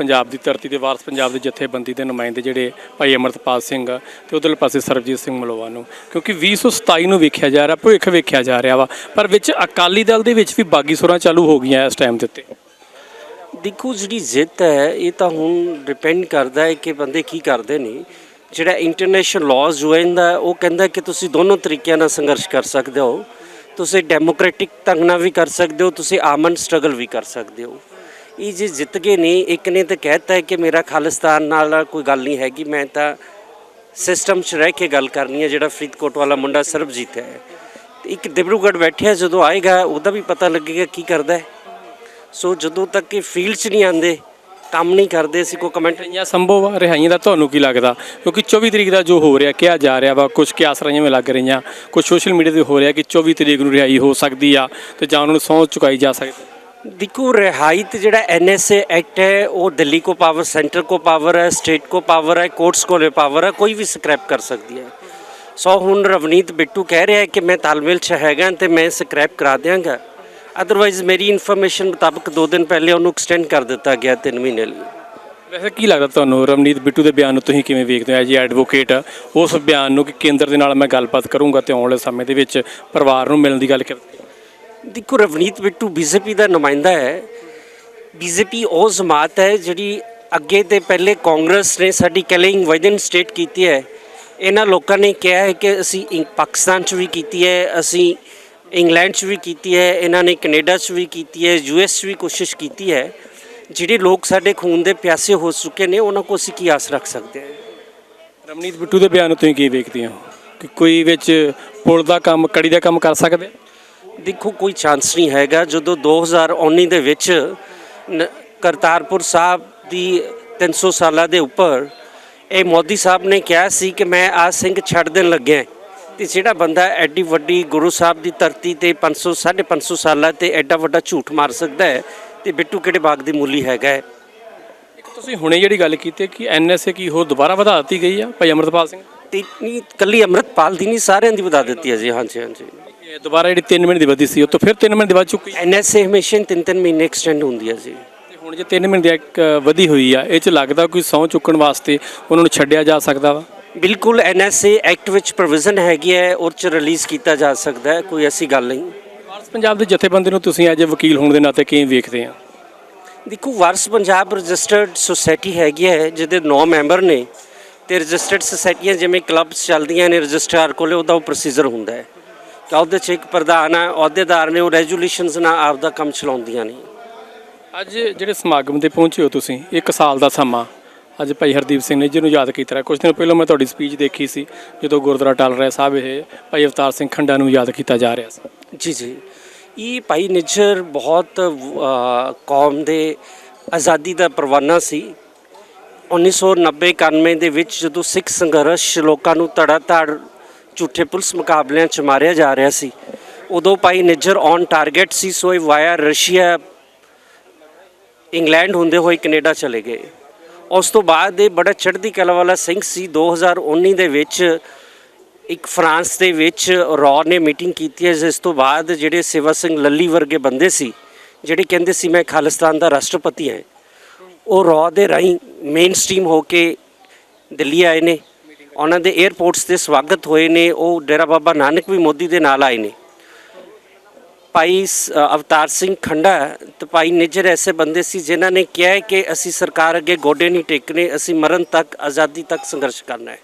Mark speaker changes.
Speaker 1: ਪੰਜਾਬ ਦੀ ਧਰਤੀ ਦੇ ਵਾਰਸ ਪੰਜਾਬ ਦੇ ਜਥੇਬੰਦੀ ਦੇ ਨੁਮਾਇੰਦੇ ਜਿਹੜੇ ਭਾਈ ਅਮਰਤਪਾਲ ਸਿੰਘ ਤੇ ਉਧਰਲੇ ਪਾਸੇ ਸਰਬਜੀਤ ਸਿੰਘ ਮਲੋਆ ਨੂੰ, ਕਿਉਂਕਿ 2027 ਨੂੰ ਵੇਖਿਆ ਜਾ ਰਿਹਾ, ਭਵਿੱਖ ਵੇਖਿਆ ਜਾ ਰਿਹਾ ਵਾ, ਪਰ ਵਿੱਚ ਅਕਾਲੀ ਦਲ ਦੇ ਵਿੱਚ ਵੀ ਬਾਗੀ ਸੁਰਾਂ ਚਾਲੂ ਹੋ ਗਈਆਂ ਇਸ ਟਾਈਮ ਦੇ ਉੱਤੇ।
Speaker 2: ਦੇਖੋ, ਜਿਹੜੀ ਜਿੱਤ ਹੈ, ਇਹ ਤਾਂ ਹੁਣ ਡਿਪੈਂਡ ਕਰਦਾ ਹੈ ਕਿ ਬੰਦੇ ਕੀ ਕਰਦੇ ਨੇ। ਜਿਹੜਾ ਇੰਟਰਨੈਸ਼ਨਲ ਲਾਜ਼ ਜੋ ਇਹਦਾ ਉਹ ਕਹਿੰਦਾ ਕਿ ਤੁਸੀਂ ਦੋਨੋਂ ਤਰੀਕਿਆਂ ਨਾਲ ਸੰਘਰਸ਼ ਕਰ ਸਕਦੇ ਹੋ। ਤੁਸੀਂ ਡੈਮੋਕ੍ਰੈਟਿਕ ਢੰਗ ਨਾਲ ਵੀ ਕਰ ਸਕਦੇ ਹੋ, ਤੁਸੀਂ ਆਮਨ ਸਟਰਗਲ ਵੀ ਕਰ ਸਕਦੇ ਹੋ। ਇਹ ਜੇ ਜਿੱਤ ਗਏ ਨੇ, ਇੱਕ ਨੇ ਤਾਂ ਕਹਿਤਾ ਹੈ ਕਿ ਮੇਰਾ ਖਾਲਿਸਤਾਨ ਨਾਲ ਕੋਈ ਗੱਲ ਨਹੀਂ ਹੈਗੀ, ਮੈਂ ਤਾਂ ਸਿਸਟਮ 'ਚ ਰਹਿ ਕੇ ਗੱਲ ਕਰਨੀ ਹੈ, ਜਿਹੜਾ ਫਰੀਦਕੋਟ ਵਾਲਾ ਮੁੰਡਾ ਸਰਬਜੀਤ ਹੈ। ਤੇ ਇੱਕ ਦਿਬਰੂਗੜ੍ਹ ਬੈਠਿਆ, ਜਦੋਂ ਆਏਗਾ, ਉਹਦਾ ਵੀ ਪਤਾ ਲੱਗੇਗਾ ਕੀ ਕਰਦਾ ਹੈ। ਸੋ ਜਦੋਂ ਤੱਕ ਕਿ ਫੀਲਡ 'ਚ ਨਹੀਂ ਆਂਦੇ ਕੰਮ ਨਹੀਂ ਕਰਦੇ, ਅਸੀਂ ਕੋਈ ਕਮੈਂਟ
Speaker 1: ਜਾਂ ਸੰਭਵ ਆ? ਰਿਹਾਈਆਂ ਦਾ ਤੁਹਾਨੂੰ ਕੀ ਲੱਗਦਾ? ਕਿਉਂਕਿ 24 ਤਰੀਕ ਦਾ ਜੋ ਹੋ ਰਿਹਾ, ਕਿਹਾ ਜਾ ਰਿਹਾ ਵਾ ਕੁਝ ਕਿਆਸ ਰਹੀਆਂ ਵਿੱਚ ਲੱਗ ਰਹੀਆਂ ਕੁਝ ਸੋਸ਼ਲ ਮੀਡੀਆ ਤੇ ਹੋ ਰਿਹਾ ਕਿ 24 ਤਰੀਕ ਨੂੰ ਰਿਹਾਈ ਹੋ ਸਕਦੀ ਆ ਤੇ ਜਾਂ ਉਹਨਾਂ ਨੂੰ ਸਹੁੰ ਚੁਕਾਈ ਜਾ ਸਕਦੀ।
Speaker 2: ਦੇਖੋ, ਰਿਹਾਈ ਤੇ ਜਿਹੜਾ ਐਨਐਸਏ ਐਕਟ ਹੈ, ਉਹ ਦਿੱਲੀ ਕੋ ਪਾਵਰ ਸੈਂਟਰ ਕੋ ਪਾਵਰ ਹੈ ਸਟੇਟ ਕੋ ਪਾਵਰ ਹੈ ਕੋਰਟਸ ਕੋਲੇ ਪਾਵਰ ਹੈ, ਕੋਈ ਵੀ ਸਕ੍ਰੈਪ ਕਰ ਸਕਦੀ ਹੈ। ਸੋ ਹੁਣ ਰਵਨੀਤ ਬਿੱਟੂ ਕਹਿ ਰਿਹਾ ਹੈ ਕਿ ਮੈਂ ਤਾਲਮੇਲ ਚ ਹੈਗਾ ਤੇ ਮੈਂ ਸਕ੍ਰੈਪ ਕਰਾ ਦਿਆਂਗਾ। ਅਦਰਵਾਈਜ਼ ਮੇਰੀ ਇਨਫੋਰਮੇਸ਼ਨ ਮੁਤਾਬਕ 2 ਦਿਨ ਪਹਿਲੇ ਉਹਨੂੰ ਐਕਸਟੈਂਡ ਕਰ ਦਿੱਤਾ ਗਿਆ 3 ਮਹੀਨੇ ਲਈ।
Speaker 1: ਵੈਸੇ ਕੀ ਲੱਗਦਾ ਤੁਹਾਨੂੰ, ਰਵਨੀਤ ਬਿੱਟੂ ਦੇ ਬਿਆਨ ਨੂੰ ਤੁਸੀਂ ਕਿਵੇਂ ਵੇਖਦੇ ਹੋ? ਐਜ ਐਡਵੋਕੇਟ ਉਸ ਬਿਆਨ ਨੂੰ ਕਿ ਕੇਂਦਰ ਦੇ ਨਾਲ ਮੈਂ ਗੱਲਬਾਤ ਕਰੂੰਗਾ ਤੇ ਆਉਣ ਵਾਲੇ ਸਮੇਂ ਦੇ ਵਿੱਚ ਪਰਿਵਾਰ ਨੂੰ ਮਿਲਣ ਦੀ ਗੱਲ ਕਰ
Speaker 2: ਦੇਖੋ ਰਵਨੀਤ ਬਿੱਟੂ ਬੀਜੇਪੀ ਦਾ ਨੁਮਾਇੰਦਾ ਹੈ। ਬੀਜੇਪੀ ਉਹ ਜਮਾਤ ਹੈ ਜਿਹੜੀ ਅੱਗੇ ਤੇ ਪਹਿਲੇ ਕਾਂਗਰਸ ਨੇ ਸਾਡੀ ਕਲਿੰਗ ਵਿਦਨ ਸਟੇਟ ਕੀਤੀ ਹੈ। ਇਹਨਾਂ ਲੋਕਾਂ ਨੇ ਕਿਹਾ ਹੈ ਕਿ ਅਸੀਂ ਪਾਕਿਸਤਾਨ 'ਚ ਵੀ ਕੀਤੀ ਹੈ, ਅਸੀਂ ਇੰਗਲੈਂਡ 'ਚ ਵੀ ਕੀਤੀ ਹੈ, ਇਹਨਾਂ ਨੇ ਕੈਨੇਡਾ 'ਚ ਵੀ ਕੀਤੀ ਹੈ ਯੂਐਸ 'ਚ ਵੀ ਕੋਸ਼ਿਸ਼ ਕੀਤੀ ਹੈ। ਜਿਹੜੇ ਲੋਕ ਸਾਡੇ ਖੂਨ ਦੇ ਪਿਆਸੇ ਹੋ ਚੁੱਕੇ ਨੇ, ਉਹਨਾਂ ਕੋਲ ਅਸੀਂ ਕੀ ਆਸ ਰੱਖ ਸਕਦੇ ਹਾਂ?
Speaker 1: ਰਵਨੀਤ ਬਿੱਟੂ ਦੇ ਬਿਆਨ ਨੂੰ ਤੁਸੀਂ ਕੀ ਵੇਖਦੇ ਹੋ? ਕਿ ਕੋਈ ਵਿੱਚ ਪੁਲ ਦਾ ਕੰਮ, ਕੜੀ ਦਾ ਕੰਮ ਕਰ ਸਕਦੇ?
Speaker 2: ਦੇਖੋ ਕੋਈ ਚਾਂਸ ਨਹੀਂ ਹੈਗਾ। ਜਦੋਂ 2019 ਦੇ ਵਿੱਚ ਕਰਤਾਰਪੁਰ ਸਾਹਿਬ ਦੀ 300 ਸਾਲਾਂ ਦੇ ਉੱਪਰ ਇਹ ਮੋਦੀ ਸਾਹਿਬ ਨੇ ਕਿਹਾ ਸੀ ਕਿ ਮੈਂ ਆ ਸਿੰਘ ਛੱਡ ਦੇਣ ਲੱਗਿਆ ਤੇ ਜਿਹੜਾ ਬੰਦਾ ਐਡੀ ਵੱਡੀ ਗੁਰੂ ਸਾਹਿਬ ਦੀ ਧਰਤੀ ਤੇ 500 550 ਸਾਲਾਂ ਤੇ ਐਡਾ ਵੱਡਾ ਝੂਠ ਮਾਰ ਸਕਦਾ ਹੈ ਤੇ ਬਿੱਟੂ ਕਿਹੜੇ ਬਾਗ ਦੀ ਮੂਲੀ ਹੈਗਾ ਹੈ?
Speaker 1: ਤੁਸੀਂ ਹੁਣੇ ਜਿਹੜੀ ਗੱਲ ਕੀਤੀ ਕਿ ਐਨਐਸਏ ਕੀ ਹੋਰ ਦੁਬਾਰਾ ਵਧਾ ਦਿੱਤੀ ਗਈ ਆ ਭਾਈ ਅਮਰਤਪਾਲ ਸਿੰਘ?
Speaker 2: ਤੇ ਨਹੀਂ ਕੱਲੀ ਅੰਮ੍ਰਿਤਪਾਲ ਦੀ ਨਹੀਂ ਸਾਰਿਆਂ ਦੀ ਵਧਾ ਦਿੱਤੀ ਹੈ ਜੀ। ਹਾਂਜੀ ਹਾਂਜੀ।
Speaker 1: ਇਹ ਦੁਬਾਰਾ ਜਿਹੜੀ 3 ਮਹੀਨੇ ਦੀ ਵਧੀ ਸੀ ਉਹ ਤੋਂ ਫਿਰ 3 ਮਹੀਨੇ ਦੀ ਵੱਧ ਚੁੱਕੀ
Speaker 2: ਐਨਐਸਏ ਹਮੇਸ਼ਾ ਹੀ ਤਿੰਨ ਤਿੰਨ ਮਹੀਨੇ ਐਕਸਟੈਂਡ ਹੁੰਦੀ ਹੈ ਜੀ
Speaker 1: ਤੇ ਹੁਣ ਜੇ 3 ਮਹੀਨੇ ਦੀ ਇੱਕ ਵਧੀ ਹੋਈ ਆ ਇਹ ਚ ਲੱਗਦਾ ਕੋਈ ਸਹੁੰ ਚੁੱਕਣ ਵਾਸਤੇ ਉਹਨਾਂ ਨੂੰ ਛੱਡਿਆ ਜਾ ਸਕਦਾ ਵਾ?
Speaker 2: ਬਿਲਕੁਲ ਐਨਐਸਏ ਐਕਟ ਵਿੱਚ ਪ੍ਰੋਵੀਜ਼ਨ ਹੈਗੀ ਹੈ ਉਹ ਚ ਰਿਲੀਜ਼ ਕੀਤਾ ਜਾ ਸਕਦਾ ਹੈ ਕੋਈ ਐਸੀ ਗੱਲ ਨਹੀਂ।
Speaker 1: ਵਾਰਸ ਪੰਜਾਬ ਦੇ ਜਥੇਬੰਦੀ ਨੂੰ ਤੁਸੀਂ ਅੱਜ ਵਕੀਲ ਹੋਣ ਦੇ ਨਾਤੇ ਕਿਵੇਂ ਵੇਖਦੇ ਆ?
Speaker 2: ਦੇਖੋ ਵਾਰਸ ਪੰਜਾਬ ਰਜਿਸਟਰਡ ਸੁਸਾਇਟੀ ਹੈਗੀ ਹੈ ਜਿਹਦੇ 9 ਮੈਂਬਰ ਨੇ ਤੇ ਰਜਿਸਟਰਡ ਸੁਸਾਇਟੀਆਂ ਜਿਵੇਂ ਕਲੱਬਸ ਚੱਲਦੀਆਂ ਨੇ ਰਜਿਸਟਰਾਰ ਕੋਲੇ ਉਹਦਾ ਉਹ ਪ੍ਰੋਸੀਜਰ ਹੁੰਦਾ ਹੈ। ਕਿ ਉਹਦੇ ਚ ਇੱਕ ਪ੍ਰਧਾਨ ਹੈ ਅਹੁਦੇਦਾਰ ਨੇ ਉਹ ਰੈਜੂਲੇਸ਼ਨਸ ਨਾਲ ਆਪਦਾ ਕੰਮ ਚਲਾਉਂਦੀਆਂ ਨੇ।
Speaker 1: ਅੱਜ ਜਿਹੜੇ ਸਮਾਗਮ ਤੇ ਪਹੁੰਚੇ ਹੋ ਤੁਸੀਂ ਇੱਕ ਸਾਲ ਦਾ ਸਮਾਂ ਅੱਜ ਭਾਈ ਹਰਦੀਪ ਸਿੰਘ ਨੇ ਜਿਹਨੂੰ ਯਾਦ ਕੀਤਾ ਰਿਹਾ। ਕੁਝ ਦਿਨ ਪਹਿਲਾਂ ਮੈਂ ਤੁਹਾਡੀ ਸਪੀਚ ਦੇਖੀ ਸੀ ਜਦੋਂ ਗੁਰਦੁਆਰਾ ਟਲ ਰਿਹਾ ਸਾਹਿਬ ਇਹ ਭਾਈ ਅਵਤਾਰ ਸਿੰਘ ਖੰਡਾ ਨੂੰ ਯਾਦ ਕੀਤਾ ਜਾ ਰਿਹਾ ਸੀ।
Speaker 2: ਜੀ ਜੀ। ਇਹ ਭਾਈ ਨਿੱਜਰ ਬਹੁਤ ਕੌਮ ਦੇ ਆਜ਼ਾਦੀ ਦਾ ਪਰਵਾਨਾ ਸੀ। 1990-91 ਦੇ ਵਿੱਚ ਜਦੋਂ ਸਿੱਖ ਸੰਘਰਸ਼ ਲੋਕਾਂ ਨੂੰ ਧੜਾ ਧੜ ਝੂਠੇ ਪੁਲਿਸ ਮੁਕਾਬਲਿਆਂ 'ਚ ਮਾਰਿਆ ਜਾ ਰਿਹਾ ਸੀ। ਉਦੋਂ ਭਾਈ ਨਿੱਜਰ ਔਨ ਟਾਰਗੇਟ ਸੀ, ਸੋ ਇਹ ਵਾਇਆ ਰਸ਼ੀਆ, ਇੰਗਲੈਂਡ ਹੁੰਦੇ ਹੋਏ ਕੈਨੇਡਾ ਚਲੇ ਗਏ। ਉਸ ਤੋਂ ਬਾਅਦ ਇਹ ਬੜਾ ਚੜ੍ਹਦੀ ਕਲਾ ਵਾਲਾ ਸਿੰਘ ਸੀ। 2019 ਦੇ ਵਿੱਚ ਇੱਕ ਫਰਾਂਸ ਦੇ ਵਿੱਚ ਰੌ ਨੇ ਮੀਟਿੰਗ ਕੀਤੀ ਹੈ, ਜਿਸ ਤੋਂ ਬਾਅਦ ਜਿਹੜੇ ਸਿਵਾ ਸਿੰਘ ਲੱਲੀ ਵਰਗੇ ਬੰਦੇ ਸੀ, ਜਿਹੜੇ ਕਹਿੰਦੇ ਸੀ, ਮੈਂ ਖਾਲਿਸਤਾਨ ਦਾ ਰਾਸ਼ਟਰਪਤੀ ਹਾਂ। ਉਹ ਰੌ ਦੇ ਰਾਹੀਂ ਮੇਨ ਸਟ੍ਰੀਮ ਹੋ ਕੇ ਦਿੱਲੀ ਆਏ ਨੇ। ਉਹਨਾਂ ਦੇ 에ਅਰਪੋਰਟਸ ਤੇ ਸਵਾਗਤ ਹੋਏ ਨੇ, ਉਹ ਡੇਰਾ ਬਾਬਾ ਨਾਨਕ ਵੀ ਮੋਦੀ ਦੇ ਨਾਲ ਆਏ ਨੇ। ਭਾਈ ਸ- ਅਵਤਾਰ ਸਿੰਘ ਖੰਡਾ ਤੇ ਭਾਈ ਨਿੱਜਰ ਐਸੇ ਬੰਦੇ ਸੀ ਜਿਨ੍ਹਾਂ ਨੇ ਕਿਹਾ ਕਿ ਅਸੀਂ ਸਰਕਾਰ ਅੱਗੇ ਗੋਡੇ ਨਹੀਂ ਟੇਕਣੇ, ਅਸੀਂ ਮਰਨ ਤੱਕ, ਆਜ਼ਾਦੀ ਤੱਕ ਸੰਘਰਸ਼ ਕਰਨਾ ਹੈ।